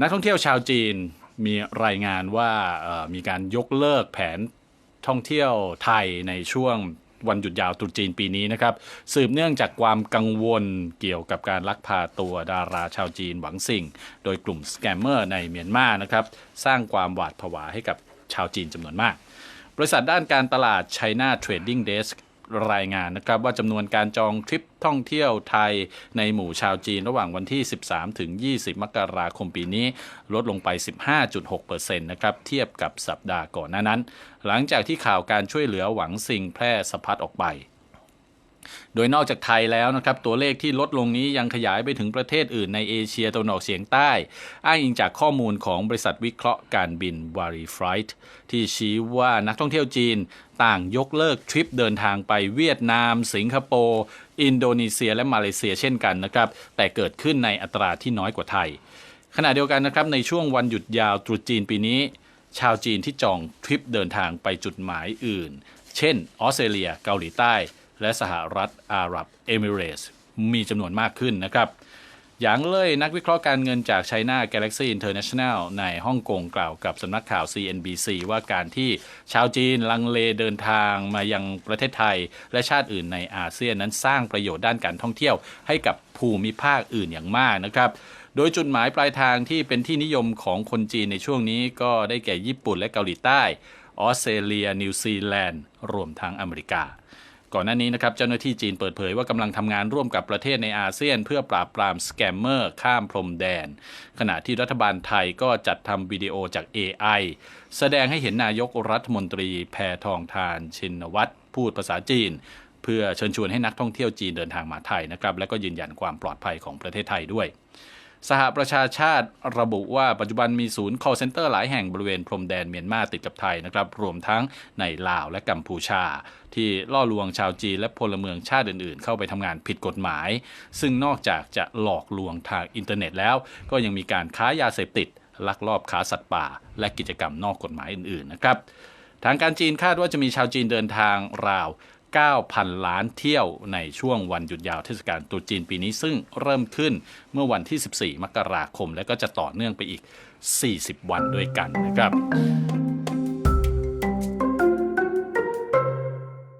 นักท่องเที่ยวชาวจีนมีรายงานว่ามีการยกเลิกแผนท่องเที่ยวไทยในช่วงวันหยุดยาวตรุษจีนปีนี้นะครับ สืบเนื่องจากความกังวลเกี่ยวกับการลักพาตัวดาราชาวจีนหวังสิ่ง โดยกลุ่มสแกมเมอร์ในเมียนมานะครับ สร้างความหวาดผวาให้กับชาวจีนจำนวนมาก บริษัทด้านการตลาด China Trading Desk รายงานนะครับว่าจำนวนการจองทริปท่องเที่ยวไทยในหมู่ชาวจีนระหว่างวันที่ 13 ถึง 20 มกราคมปีนี้ ลดลงไป 15.6%นะครับเทียบกับสัปดาห์ก่อนหน้านั้น หลังจากที่ข่าวการช่วยเหลือหวังสิ่งแพร่สะพัดออกไป โดยนอกจากไทยแล้วนะครับตัวเลขที่ลดลงนี้ยังขยายไปถึงประเทศอื่นในเอเชียตะวันออกเฉียงใต้ อ้างอิงจากข้อมูลของบริษัทวิเคราะห์การบิน w a r i f l i g h t ที่ชี้ว่านักท่องเที่ยวจีนต่างยกเลิกทริปเดินทางไปเวียดนาม สิงคโปร์ อินโดนีเซีย และมาเลเซียเช่นกันนะครับ แต่เกิดขึ้นในอัตราที่น้อยกว่าไทย ขณะเดียวกันนะครับในช่วงวันหยุดยาวตรุษจีนปีนี้ ชาวจีนที่จองทริปเดินทางไปจุดหมายอื่น เช่น ออสเตรเลีย เกาหลีใต้ และสหรัฐอาหรับเอมิเรตส์มีจำนวนมากขึ้นนะครับหยางเล่ยนักวิเคราะห์การเงินจาก China Galaxy International ในฮ่องกงกล่าวกับสำนักข่าว CNBC ว่าการที่ชาวจีนลังเลเดินทางมายังประเทศไทย และชาติอื่นในอาเซียนนั้นสร้างประโยชน์ด้านการท่องเที่ยวให้กับภูมิภาคอื่นอย่างมากนะครับโดยจุดหมายปลายทางที่เป็นที่นิยมของคนจีนในช่วงนี้ก็ได้แก่ญี่ปุ่นและเกาหลีใต้ ออสเตรเลีย นิวซีแลนด์ รวมทั้งอเมริกา ก่อนหน้านี้นะครับเจ้าหน้าที่จีนเปิดเผยว่ากำลังทำงานร่วมกับประเทศในอาเซียน เพื่อปราบปรามสแกมเมอร์ข้ามพรมแดน ขณะที่รัฐบาลไทยก็จัดทำวิดีโอจาก AI แสดงให้เห็นนายกรัฐมนตรีแพทองทาน ชินวัตรพูดภาษาจีน เพื่อเชิญชวนให้นักท่องเที่ยวจีนเดินทางมาไทยนะครับและก็ยืนยันความปลอดภัยของประเทศไทยด้วย สหประชาชาติระบุว่าปัจจุบันมีศูนย์ call center หลายแห่งบริเวณพรมแดนเมียนมาติดกับไทยนะครับ รวมทั้งในลาวและกัมพูชา ที่ล่อลวงชาวจีนและพลเมืองชาติอื่นๆ เข้าไปทำงานผิดกฎหมาย ซึ่งนอกจากจะหลอกลวงทางอินเทอร์เน็ตแล้ว ก็ยังมีการค้ายาเสพติด ลักลอบค้าสัตว์ป่า และกิจกรรมนอกกฎหมายอื่นๆนะครับทางการจีนคาดว่าจะมีชาวจีนเดินทางราว 9,000 ล้านเที่ยวในช่วงวันหยุดยาวเทศกาลตรุษจีนปีนี้ ซึ่งเริ่มขึ้นเมื่อวันที่ 14 มกราคม และก็จะต่อเนื่องไปอีก 40 วันด้วยกันนะครับ